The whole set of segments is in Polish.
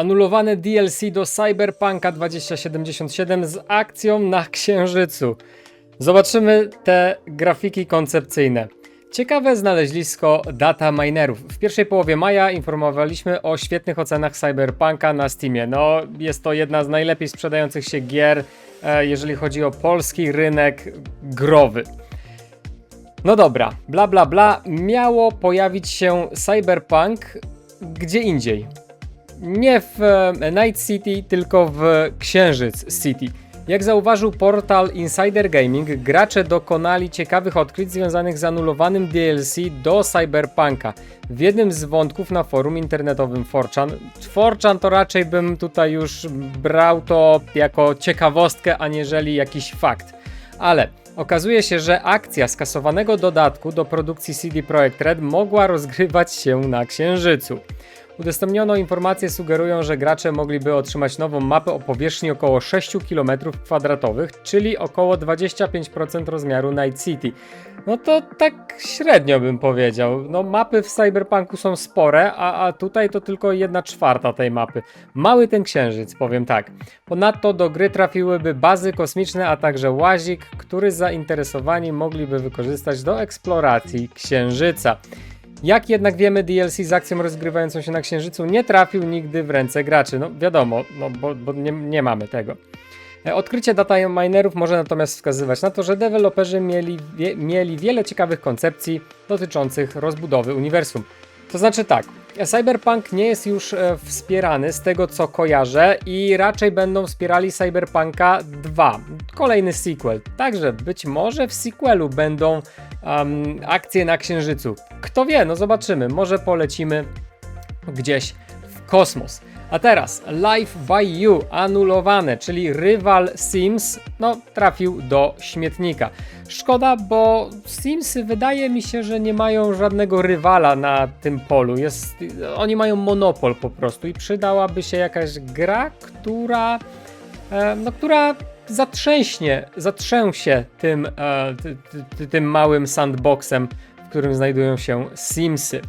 Anulowane DLC do Cyberpunka 2077 z akcją na Księżycu. Zobaczymy te grafiki koncepcyjne. Ciekawe znalezisko data minerów. W pierwszej połowie maja informowaliśmy o świetnych ocenach Cyberpunka na Steamie. No, jest to jedna z najlepiej sprzedających się gier, e, jeżeli chodzi o polski rynek growy. No dobra, bla bla bla, miało pojawić się Cyberpunk gdzie indziej. Nie w e, Night City, tylko w Księżyc City. Jak zauważył portal Insider Gaming, gracze dokonali ciekawych odkryć związanych z anulowanym DLC do Cyberpunka. W jednym z wątków na forum internetowym 4chan, 4chan to raczej bym tutaj już brał to jako ciekawostkę, aniżeli jakiś fakt. Ale okazuje się, że akcja skasowanego dodatku do produkcji CD Projekt Red mogła rozgrywać się na Księżycu. Udostępniono informacje sugerują, że gracze mogliby otrzymać nową mapę o powierzchni około 6 km2, czyli około 25% rozmiaru Night City. No to tak średnio bym powiedział. No mapy w Cyberpunku są spore, a, a tutaj to tylko 1 czwarta tej mapy. Mały ten księżyc, powiem tak. Ponadto do gry trafiłyby bazy kosmiczne, a także łazik, który zainteresowani mogliby wykorzystać do eksploracji księżyca. Jak jednak wiemy, DLC z akcją rozgrywającą się na Księżycu nie trafił nigdy w ręce graczy. No wiadomo, no bo, bo nie, nie mamy tego. E, Odkrycie data minerów może natomiast wskazywać na to, że deweloperzy mieli, wie, mieli wiele ciekawych koncepcji dotyczących rozbudowy uniwersum. To znaczy tak, Cyberpunk nie jest już e, wspierany z tego co kojarzę i raczej będą wspierali Cyberpunka 2, kolejny sequel. Także być może w sequelu będą um, akcje na Księżycu. Kto wie, no zobaczymy, może polecimy gdzieś w kosmos. A teraz Life by You anulowane, czyli rywal Sims, no trafił do śmietnika. Szkoda, bo Simsy wydaje mi się, że nie mają żadnego rywala na tym polu. Jest, oni mają monopol po prostu i przydałaby się jakaś gra, która, e, no, która zatrzęśnie, zatrzęsie tym, e, ty, ty, tym małym sandboxem, w którym znajdują się Simsy.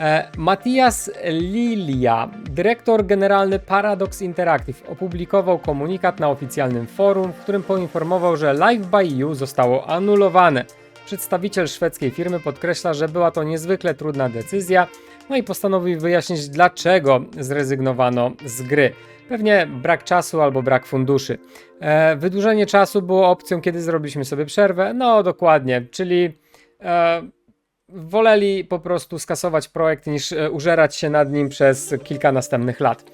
E, Matthias Lilia, dyrektor generalny Paradox Interactive, opublikował komunikat na oficjalnym forum, w którym poinformował, że Live by You zostało anulowane. Przedstawiciel szwedzkiej firmy podkreśla, że była to niezwykle trudna decyzja, no i postanowił wyjaśnić, dlaczego zrezygnowano z gry. Pewnie brak czasu albo brak funduszy. E, wydłużenie czasu było opcją, kiedy zrobiliśmy sobie przerwę. No dokładnie, czyli e, woleli po prostu skasować projekt niż e, użerać się nad nim przez kilka następnych lat.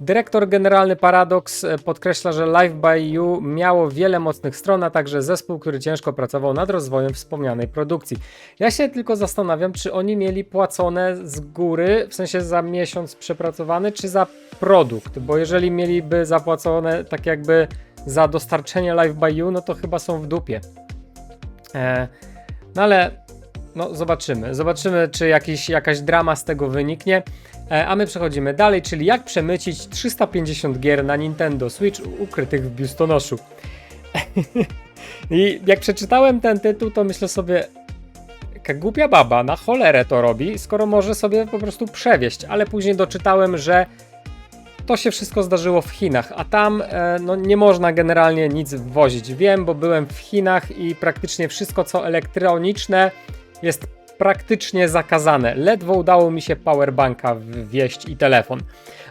Dyrektor generalny Paradox e, podkreśla, że Live by You miało wiele mocnych stron, a także zespół, który ciężko pracował nad rozwojem wspomnianej produkcji. Ja się tylko zastanawiam, czy oni mieli płacone z góry, w sensie za miesiąc przepracowany, czy za produkt, bo jeżeli mieliby zapłacone tak jakby za dostarczenie Live by You, no to chyba są w dupie. E, no ale no, zobaczymy. Zobaczymy, czy jakiś, jakaś drama z tego wyniknie. E, a my przechodzimy dalej, czyli jak przemycić 350 gier na Nintendo Switch ukrytych w biustonoszu. I jak przeczytałem ten tytuł, to myślę sobie, jaka głupia baba, na cholerę to robi, skoro może sobie po prostu przewieźć. Ale później doczytałem, że to się wszystko zdarzyło w Chinach, a tam e, no, nie można generalnie nic wwozić. Wiem, bo byłem w Chinach i praktycznie wszystko, co elektroniczne, jest praktycznie zakazane. Ledwo udało mi się powerbanka wwieźć i telefon.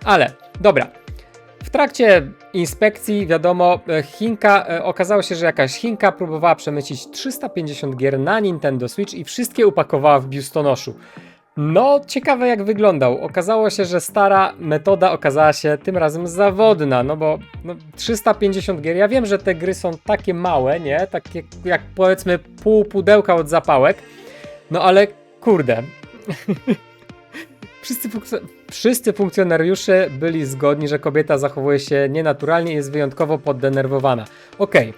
Ale dobra. W trakcie inspekcji, wiadomo, e, Chinka, e, okazało się, że jakaś Chinka próbowała przemycić 350 gier na Nintendo Switch i wszystkie upakowała w biustonoszu. No, ciekawe jak wyglądał. Okazało się, że stara metoda okazała się tym razem zawodna, no bo no, 350 gier. Ja wiem, że te gry są takie małe, nie? Takie jak powiedzmy pół pudełka od zapałek. No ale kurde. wszyscy, funkc- wszyscy funkcjonariusze byli zgodni, że kobieta zachowuje się nienaturalnie i jest wyjątkowo poddenerwowana. Okej.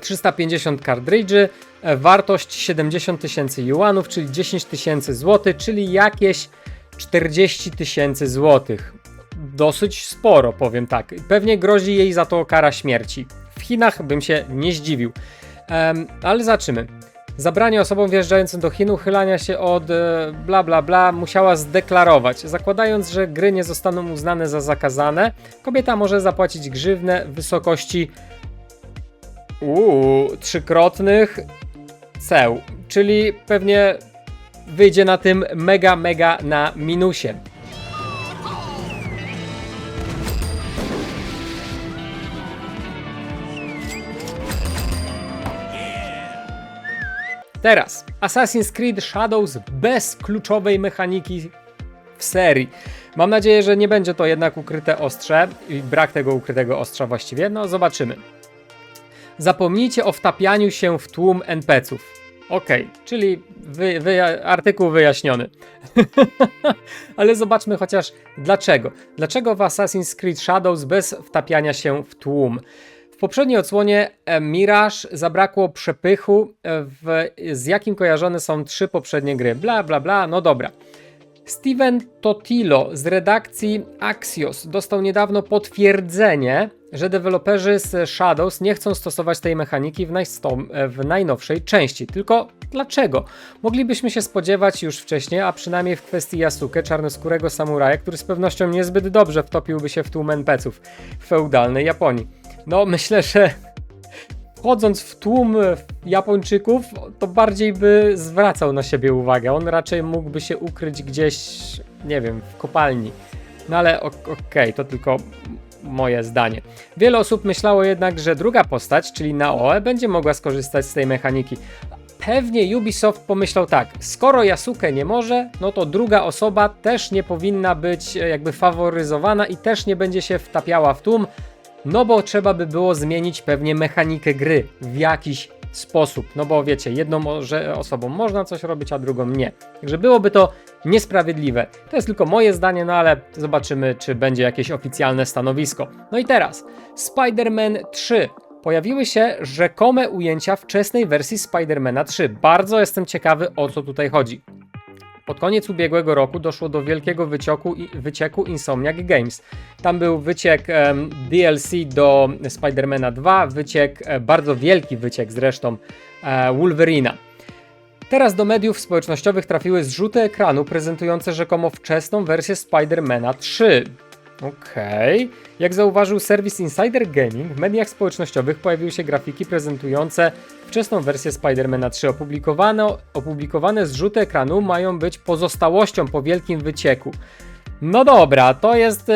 350 kartridży, e, wartość 70 tysięcy juanów, czyli 10 tysięcy złotych, czyli jakieś 40 tysięcy złotych. Dosyć sporo, powiem tak. Pewnie grozi jej za to kara śmierci. W Chinach bym się nie zdziwił. Em, ale zobaczymy. Zabranie osobom wjeżdżającym do Chin uchylania się od e, bla bla bla musiała zdeklarować, zakładając, że gry nie zostaną uznane za zakazane. Kobieta może zapłacić grzywnę w wysokości uuu, trzykrotnych ceł, czyli pewnie wyjdzie na tym mega, mega na minusie. Teraz Assassin's Creed Shadows bez kluczowej mechaniki w serii. Mam nadzieję, że nie będzie to jednak ukryte ostrze i brak tego ukrytego ostrza właściwie. No, zobaczymy. Zapomnijcie o wtapianiu się w tłum NPC-ów. Okej, czyli wy, wy, artykuł wyjaśniony. Ale zobaczmy chociaż dlaczego. Dlaczego w Assassin's Creed Shadows bez wtapiania się w tłum? W poprzedniej odsłonie e, Mirage zabrakło przepychu, e, w, z jakim kojarzone są trzy poprzednie gry. Bla, bla, bla, no dobra. Steven Totilo z redakcji Axios dostał niedawno potwierdzenie, że deweloperzy z Shadows nie chcą stosować tej mechaniki w, najsto- w najnowszej części. Tylko dlaczego? Moglibyśmy się spodziewać już wcześniej, a przynajmniej w kwestii Yasuke, czarnoskórego samuraja, który z pewnością niezbyt dobrze wtopiłby się w tłum NPC-ów w feudalnej Japonii. No, myślę, że wchodząc w tłum Japończyków, to bardziej by zwracał na siebie uwagę. On raczej mógłby się ukryć gdzieś, nie wiem, w kopalni. No ale ok- okej, to tylko moje zdanie. Wiele osób myślało jednak, że druga postać, czyli Naoe, będzie mogła skorzystać z tej mechaniki. Pewnie Ubisoft pomyślał tak, skoro Yasuke nie może, no to druga osoba też nie powinna być e, jakby faworyzowana i też nie będzie się wtapiała w tłum, no bo trzeba by było zmienić pewnie mechanikę gry w jakiś sposób. No bo wiecie, jedną może osobą można coś robić, a drugą nie. Także byłoby to niesprawiedliwe. To jest tylko moje zdanie, no ale zobaczymy, czy będzie jakieś oficjalne stanowisko. No i teraz, Spider-Man 3. Pojawiły się rzekome ujęcia wczesnej wersji Spider-Mana 3. Bardzo jestem ciekawy, o co tutaj chodzi. Pod koniec ubiegłego roku doszło do wielkiego wycieku, wycieku Insomniac Games. Tam był wyciek DLC do Spidermana 2, wyciek, e, bardzo wielki wyciek zresztą e, Wolverina. Teraz do mediów społecznościowych trafiły zrzuty ekranu prezentujące rzekomo wczesną wersję Spidermana 3. Okej. Jak zauważył serwis Insider Gaming, w mediach społecznościowych pojawiły się grafiki prezentujące wczesną wersję Spidermana 3. Opublikowane, zrzuty ekranu mają być pozostałością po wielkim wycieku. No dobra, to jest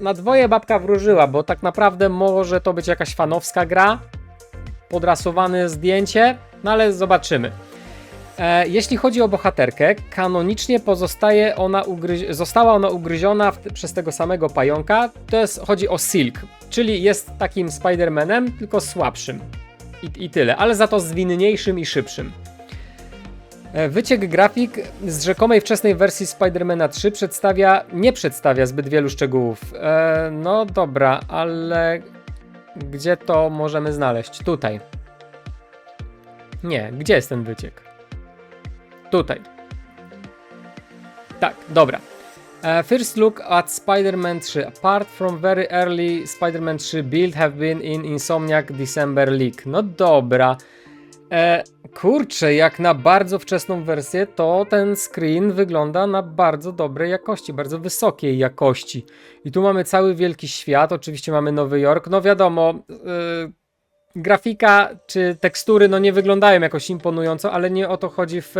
na dwoje babka wróżyła, bo tak naprawdę może to być jakaś fanowska gra, podrasowane zdjęcie, no ale zobaczymy. E, jeśli chodzi o bohaterkę, kanonicznie pozostaje ona została ona ugryziona przez tego samego pająka. To jest, chodzi o Silk, czyli jest takim Spider-Manem, tylko słabszym. I, I tyle, ale za to zwinniejszym i szybszym. E, Wyciek grafik z rzekomej wczesnej wersji Spider-Mana 3 przedstawia, nie przedstawia zbyt wielu szczegółów. E, no dobra, ale gdzie to możemy znaleźć? Tutaj. Nie, gdzie jest ten wyciek? Tutaj. Tak, dobra. E, First look at Spider-Man 3. Apart from very early Spider-Man 3 build have been in Insomniac December Leak. No dobra. E, kurczę, jak na bardzo wczesną wersję, to ten screen wygląda na bardzo dobrej jakości, bardzo wysokiej jakości. I tu mamy cały wielki świat, oczywiście mamy Nowy Jork. No wiadomo, e, grafika czy tekstury no nie wyglądają jakoś imponująco, ale nie o to chodzi w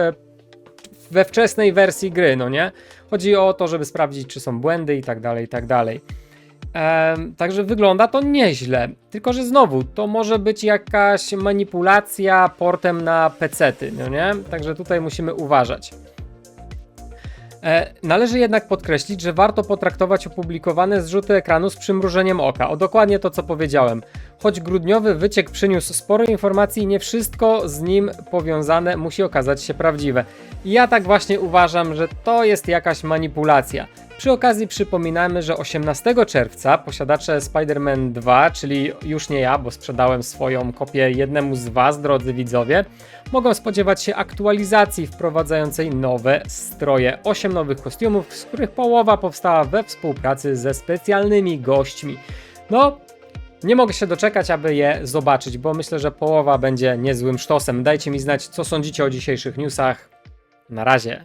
we wczesnej wersji gry, no nie? Chodzi o to, żeby sprawdzić, czy są błędy i tak dalej, i tak dalej. Także wygląda to nieźle. Tylko, że znowu, to może być jakaś manipulacja portem na pecety, no nie? Także tutaj musimy uważać. E, Należy jednak podkreślić, że warto potraktować opublikowane zrzuty ekranu z przymrużeniem oka. O dokładnie to, co powiedziałem. Choć grudniowy wyciek przyniósł sporo informacji, nie wszystko z nim powiązane musi okazać się prawdziwe. I ja tak właśnie uważam, że to jest jakaś manipulacja. Przy okazji przypominamy, że 18 czerwca posiadacze Spider-Man 2, czyli już nie ja, bo sprzedałem swoją kopię jednemu z Was, drodzy widzowie, mogą spodziewać się aktualizacji wprowadzającej nowe stroje. 8 nowych kostiumów, z których połowa powstała we współpracy ze specjalnymi gośćmi. No, Nie mogę się doczekać, aby je zobaczyć, bo myślę, że połowa będzie niezłym sztosem. Dajcie mi znać, co sądzicie o dzisiejszych newsach. Na razie.